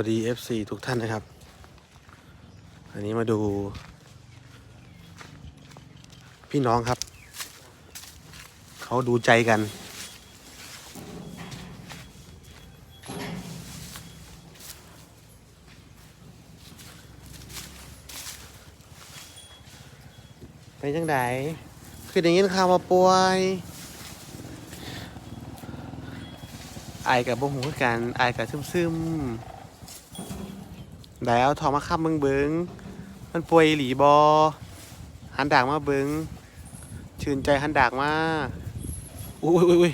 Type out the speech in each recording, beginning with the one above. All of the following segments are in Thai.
วัสดี FC ทุกท่านนะครับ อันนี้มาดู พี่น้องครับ เขาดูใจกันเป็นจังไดคือได้ยินข่าวว่าป่วยไอายกับบ่หูกันไอายกับซึมๆ แล้วทองมาขับเบิงเบิงมันป่วยหลีบอหันดากมาเบิงชื่นใจหันดากมาอุ้ยอุ้ยอุ้ย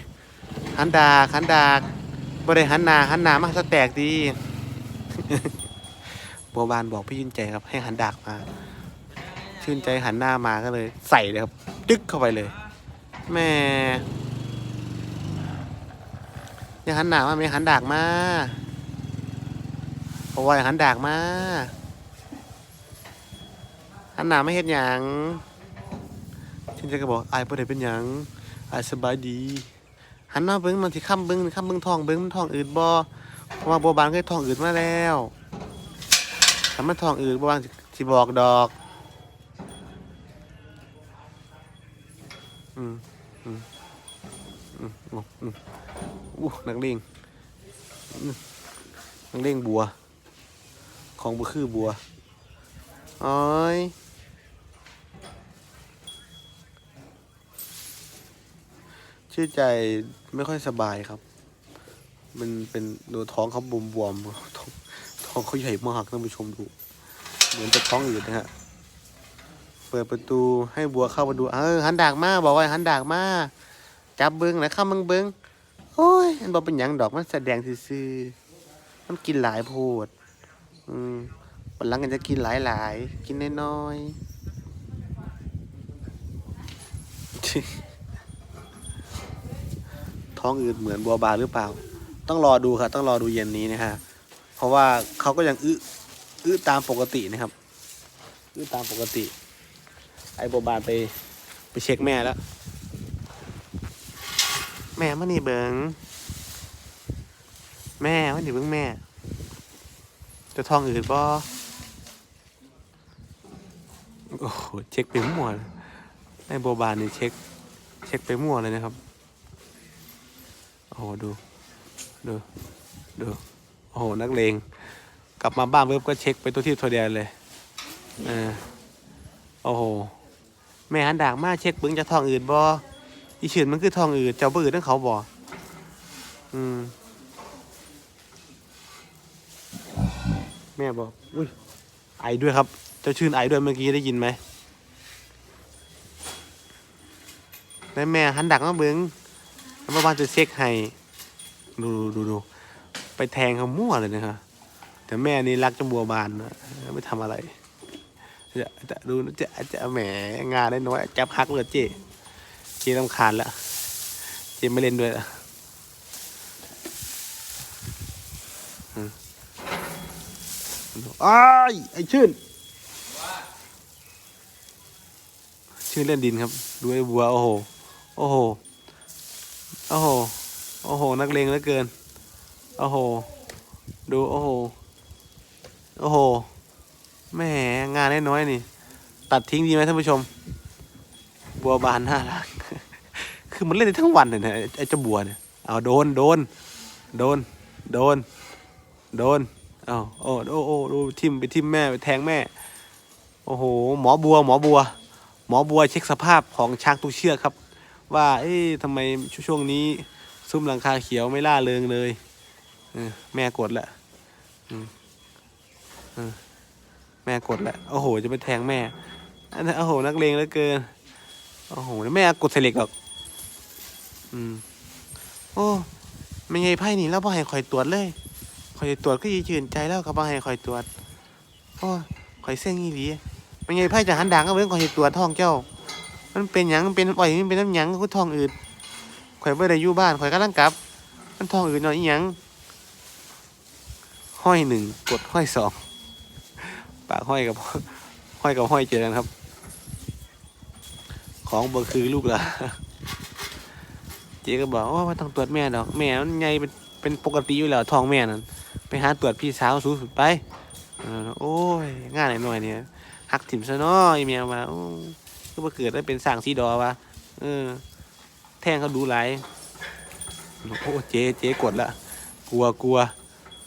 หันดากหันดากบ่ได้หันนาหันนามาสแตกดีบัวบานบอกพี่ยินใจครับให้หันดากมา ชื่นใจหันหน้ามาก็เลย ใส่เลยครับดึกเข้าไปเลยแม่ย่าหันหนามาไม่หันดากมา เพราะว่าอย่าหันดากมาหันหน้าไม่เห็นหยังชื่นใจก็บอกอายประเด็เป็นหยังอายสบายดี หันมาเบิ้งมันสิค้ำเบิ้งค้ำเบิ้งทองเบิ้งมันทองอืดบ่เพราะว่าบัวบานเคยทองอืดมาแล้วถ้ามันทองอืดบัวบานสิสิบอกดอกอืมอืมอืมอืมอืมอู้นักเลงนักเลงบัว ของบัวคือบัวอ้อยชื่อใจไม่ค่อยสบายครับ มันเป็นดูท้องเขาบวมๆท้องท้องเขาใหญ่มากท่านผู้ชมดู เหมือนจะท้องอืดนะฮะ เปิดประตูให้บัวเข้ามาดู เออหันดากมาบอกว่าหันดากมาจับเบิ้งนะข้ามเบิ้งเบิ้งโอ้ยมันบอกเป็นหยังดอกมันแสดงซื่อๆมันกินหลายโพด อืมวันหลังกันจะกินหลายๆ กินน้อยๆ ท้องอืดเหมือนบัวบานหรือเปล่า ต้องรอดูครับต้องรอดูเย็นนี้นะฮะ เพราะว่าเขาก็ยังอื้ออื้อตามปกตินะครับ อื้อตามปกติ ไอ้โบบานไปไปเช็คแม่แล้ว แม่มานี่เบิง แม่มานี่เบิงแม่ จะทองอืดบ่โอ้โหเช็คไปมั่วเลยไอ้โบบานนี่เช็ค เช็คไปมั่วเลยนะครับ โอ้โหดู ดู ดู โอ้โห นักเลง กลับมาบ้านเว็บก็เช็คไปตัวที่ตัวเดียเลยเออโอ้โห แม่หันดากมาเช็คเบิ้งจะทองอืดบ่อีเฉินมันคือทองอืดเจ้าบ่อืดนั่นเขาบ่อืม ม่บอกอุ้ยไอด้วยครับ เจ้าชื่นไอด้วยเมื่อกี้ได้ยินไหมแล้วแม่หันดักมาเบิ้งแล้วบ้านจะเช็คให้ ดูดูดูไปแทงเขามั่วเลยนะครับแต่แม่นี่รักจมบัวบานนะไม่ทำอะไรจะจะดูนะจะจะแหมงานได้น้อยจับฮักเลยเจ๊เจ๊ต้องคาญละเจ๊ไม่เล่นด้วยละ มอ้ไอชื่น ชื่นเล่นดินครับ ดูไอ้บัวโอ้โห โอ้โห โอ้โห โอ้โห นักเลงเหลือเกิน โอ้โห ดูโอ้โห โอ้โห แหม่งานน้อยๆนี่ ตัดทิ้งดีไหมท่านผู้ชม บัวบานน่ารัก คือมันเล่นได้ทั้งวันเลยนะไอ้เจ้าบัวเนี่ย เอาโดน โดน โดน โดน โดน อาโอ้โอ้โอ้ดูทิมไปทิมแม่ไปแทงแม่ โอ้โห หมอบัว หมอบัว หมอบัวเช็คสภาพของช้างทุกเชือกครับ ว่า เอ๊ะทำไมช่วงนี้ซุ้มหลังคาเขียวไม่ล่าเริงเลยเออแม่กดแหละเออแม่กดแหละโอ้โห จะไปแทงแม่อันนั้นโอ้โห นักเลงเหลือเกิน โอ้โหแล้วแม่กดใส่เหล็กหรอก อืม โอ้ไม่ไงไพ่นี่แล้วพ่อให้คอยตรวจเลย อยตรวจก็ยีชื่นใจแล้วครับพ่อให้คอยตรวจโอ้คอยเส้นอีหลีไม่ไงไพ่จะหันด่างก็เว้นคอยตรวจท้องเจ้า มันเป็นหยังมันเป็นอ่อยมันเป็นน้ำหยังก็ท้องอืดข่อยบ่ได้อยู่บ้านข่อยกำลังกลับ มันท้องอืดหน่อยอีหยังห้อยหนึ่งกดห้อยสองปากห้อยกับห้อยกับห้อยเจอกันครับ ของบ่คือลูกละเจ๊ก็บอกว่าต้องตรวจแม่ดอกแม่มันใหญ่เป็นเป็นปกติอยู่แล้วท้องแม่นั่น ไปหาตรวจพี่สาวสูสุดไปเออโอ้ยง่ายหน่อยเนี่ยหักถิ่มซะเนาะไอเมียมาโอ้ก็มาเกิดได้เป็นสร้างซีดอวะเออ แทงเขาดูไหลโอ้เจ๊เจ๊กดละกลัวกลัว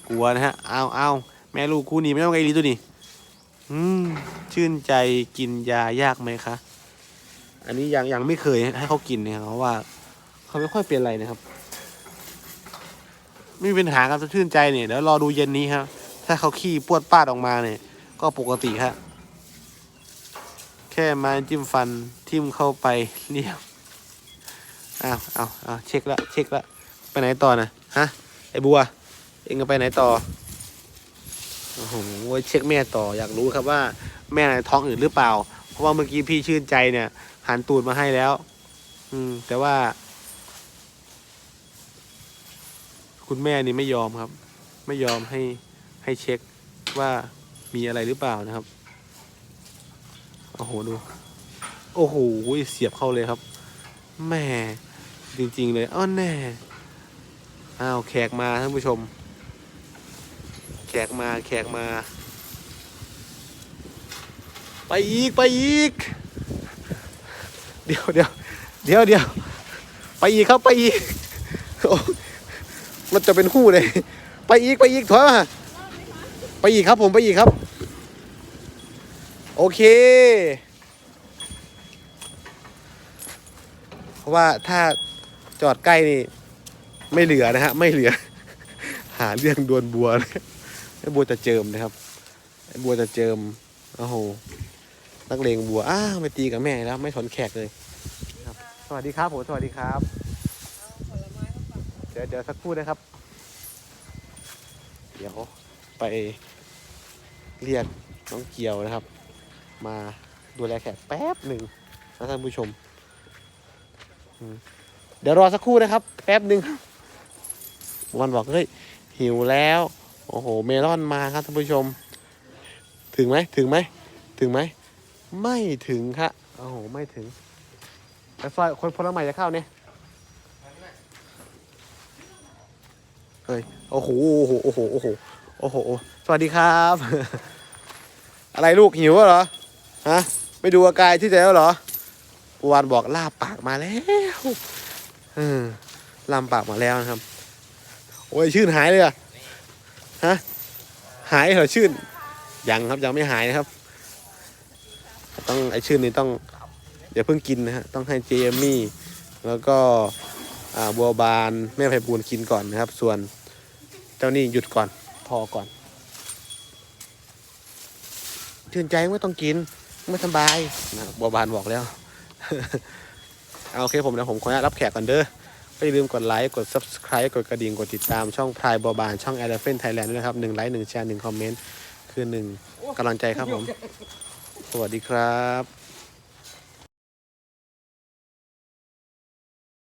กลัวนะฮะเอาเอาแม่ลูกคู่นี้ไม่ต้องไงลีตัวนี้อืมชื่นใจกินยายากไหมคะ อันนี้ยังยังไม่เคยให้เขากินนะครับเพราะว่า เขาไม่ค่อยเป็นอะไรนะครับ ไม่มีปัญหาครับชื่นใจเนี่ยเดี๋ยวรอดูเย็นนี้ครับถ้าเขาขี้ปวดป้าดออกมาเนี่ย ก็ปกติครับแค่ไม้จิ้มฟันทิ่มเข้าไปเรียบอ้าวอ้าวอ้าเช็คละเช็คละไปไหนต่อนะฮะไอ้บัว เองจะไปไหนต่อโอ้โหเช็คแม่ต่ออยากรู้ครับว่า แม่ในท้องอื่นหรือเปล่า เพราะว่าเมื่อกี้พี่ชื่นใจเนี่ยหันตูดมาให้แล้ว อืมแต่ว่า คุณแม่นี่ไม่ยอมครับ ไม่ยอมให้ให้เช็คว่ามีอะไรหรือเปล่านะครับโอ้โหดู โอ้โหเสียบเข้าเลยครับแม่จริง ๆ เลยอ้อแน่อ้าวแขกมาท่านผู้ชม แขกมาแขกมา ไปอีกไปอีก เดี๋ยวเดี๋ยวเดี๋ยวเดี๋ยวไปอีกครับไปอีก โอ้มันจะเป็นคู่เลย ไปอีกไปอีกถอยมาไปอีกครับผมไปอีกครับ โอเค เพราะว่าถ้าจอดใกล้นี่ ไม่เหลือนะฮะ ไม่เหลือ หาเรื่องดวลบัวเลยไอ้บัวจะเจิมนะครับไอ้บัวจะเจิมโอ้โหนักเลงบัวอ้าวไม่ตีกับแม่แล้ว ไม่สนแขกเลยครับ สวัสดีครับผมสวัสดีครับ ดี๋ยวเดี๋ยวสักครู่นะครับ เดี๋ยวไปเรียกน้องเกียวนะครับ มาดูแลแขกแป๊บหนึ่งนะท่านผู้ชม เดี๋ยวรอสักครู่นะครับ แป๊บหนึ่งวันบอกเฮ้ยหิวแล้ว โอ้โห เมลอนมาครับท่านผู้ชม ถึงไหมถึงไหมถึงไหม ไม่ถึงครับโอ้โห ไม่ถึงแต่ซอยคนพลไม้จะเข้าเนี่ย เฮ้ยโอ้โหโอ้โหโอ้โหโอ้โหโอ้โหสวัสดีครับ อะไรลูกหิวเหรอฮะไม่ดูอาการที่แล้วเหรอปูวานบอกลาบปากมาแล้วเออลามปากมาแล้วนะครับ โอ้ยชื่นหายเลยอะฮะหายเหรอชื่นยังครับยังไม่หายนะครับ ต้องไอชื่นนี้ต้องเดี๋ยวเพิ่งกินนะฮะต้องให้เจมมี่แล้วก็บัวบานแม่ไพบูลกินก่อนนะครับ ส่วน เจ้านี่หยุดก่อน พอก่อน ชื่นใจไม่ต้องกิน ไม่สบายนะบัวบานบอกแล้ว เอาโอเคผมนะผมขออนุญาตรับแขกก่อนเด้อไม่ลืมกดไลค์ กด subscribe กดกระดิ่ง กดติดตามช่องพายบัวบาน ช่อง Elephant Thailand ด้วยนะครับหนึ่งไลค์หนึ่งแชร์หนึ่งคอมเมนต์ คือหนึ่งกำลังใจครับผม สวัสดีครับ